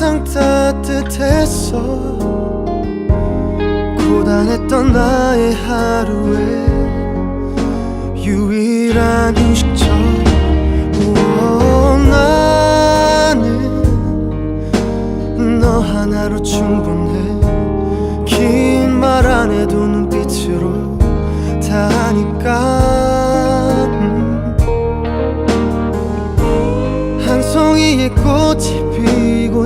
항상 따뜻했어. 고단했던 나의 하루에 유일한 휴식처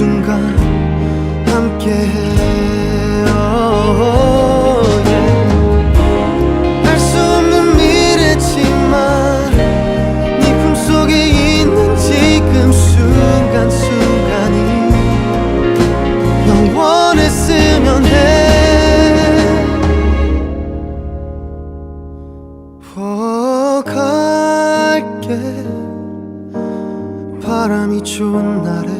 순간 함께해 알수 없는 미래지만 네 품속에 있는 지금 순간순간이 영원했으면 해. 어, 갈게 바람이 좋은 날에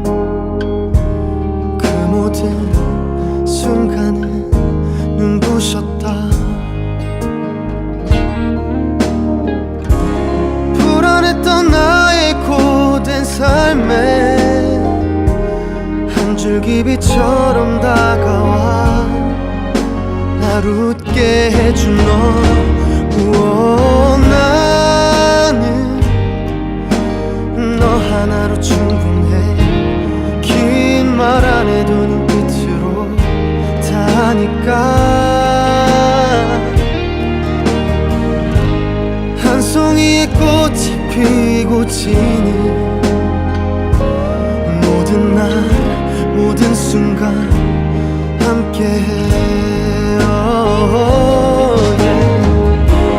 줄기 빛처럼 다가와. 날 웃게 해준 너. 나는 너 하나로 충분해. 긴 말 안 해도 눈빛으로 다 하니까